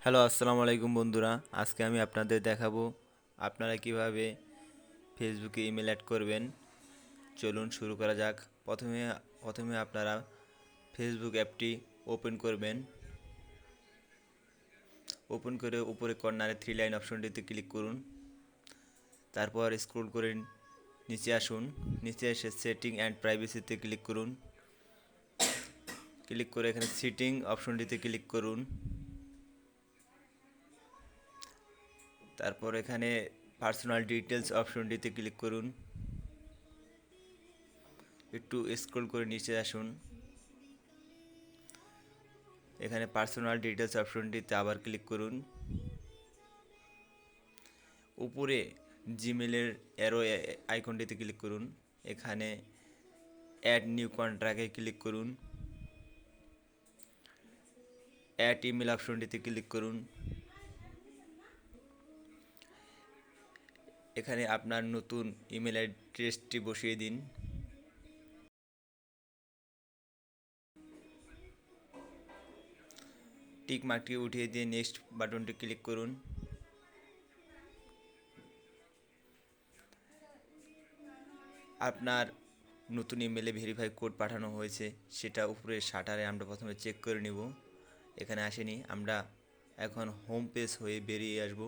Hello, আসসালামু আলাইকুম বন্ধুরা। আজকে আমি আপনাদের দেখাবো আপনারা কীভাবে ফেসবুকে ইমেল অ্যাড করবেন। চলুন শুরু করা যাক। প্রথমে প্রথমে আপনারা ফেসবুক অ্যাপটি ওপেন করবেন। ওপেন করে উপরে কর্নারে থ্রি লাইন অপশনটিতে ক্লিক করুন। তারপর স্ক্রল করে নিচে আসুন। নিচে এসে সেটিং অ্যান্ড প্রাইভেসিতে ক্লিক করুন। ক্লিক করে এখানে সিটিং অপশনটিতে ক্লিক করুন। তারপর এখানে পার্সোনাল ডিটেলস অপশনটিতে ক্লিক করুন। একটু স্ক্রল করে নিচে আসুন। এখানে পার্সোনাল ডিটেলস অপশনটিতে আবার ক্লিক করুন। উপরে জিমেলের অ্যারো আইকনটিতে ক্লিক করুন। এখানে অ্যাড নিউ কন্ট্রাক্টে ক্লিক করুন। অ্যাড ইমেল অপশনটিতে ক্লিক করুন। এখানে আপনার নতুন ইমেল অ্যাড্রেসটি বসিয়ে দিন। টিক মার্কটি উঠিয়ে দিয়ে নেক্সট বাটনটি ক্লিক করুন। আপনার নতুন ইমেলে ভেরিফাই কোড পাঠানো হয়েছে, সেটা উপরে শাটারে আমরা প্রথমে চেক করে নিব। এখানে আসেনি, আমরা এখন হোম পেজ হয়ে বেরিয়ে আসব।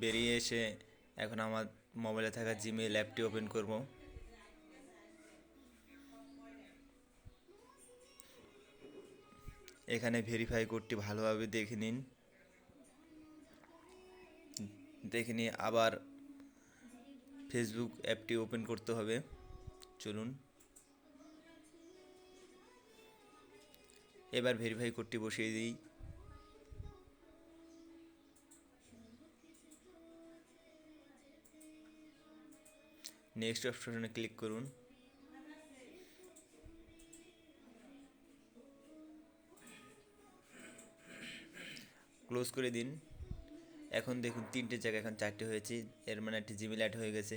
বেরিয়ে এসে এখন আমার মোবাইলে থাকা জিমেল অ্যাপটি ওপেন করব। এখানে ভেরিফাই কোডটি ভালোভাবে দেখে নিন। দেখে নিয়ে আবার ফেসবুক অ্যাপটি ওপেন করতে হবে। চলুন। এবার ভেরিফাই কোডটি বসিয়ে দিই। নেক্সট অপশনে ক্লিক করুন। ক্লোজ করে দিন। এখন দেখুন তিনটে জায়গা এখন চারটে হয়েছে। এর মানে একটি জিমেল অ্যাড হয়ে গেছে।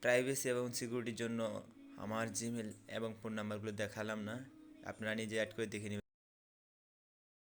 প্রাইভেসি এবং সিকিউরিটির জন্য আমার জিমেল এবং ফোন নাম্বারগুলো দেখালাম না। আপনারা নিজে অ্যাড করে দেখে নেবেন।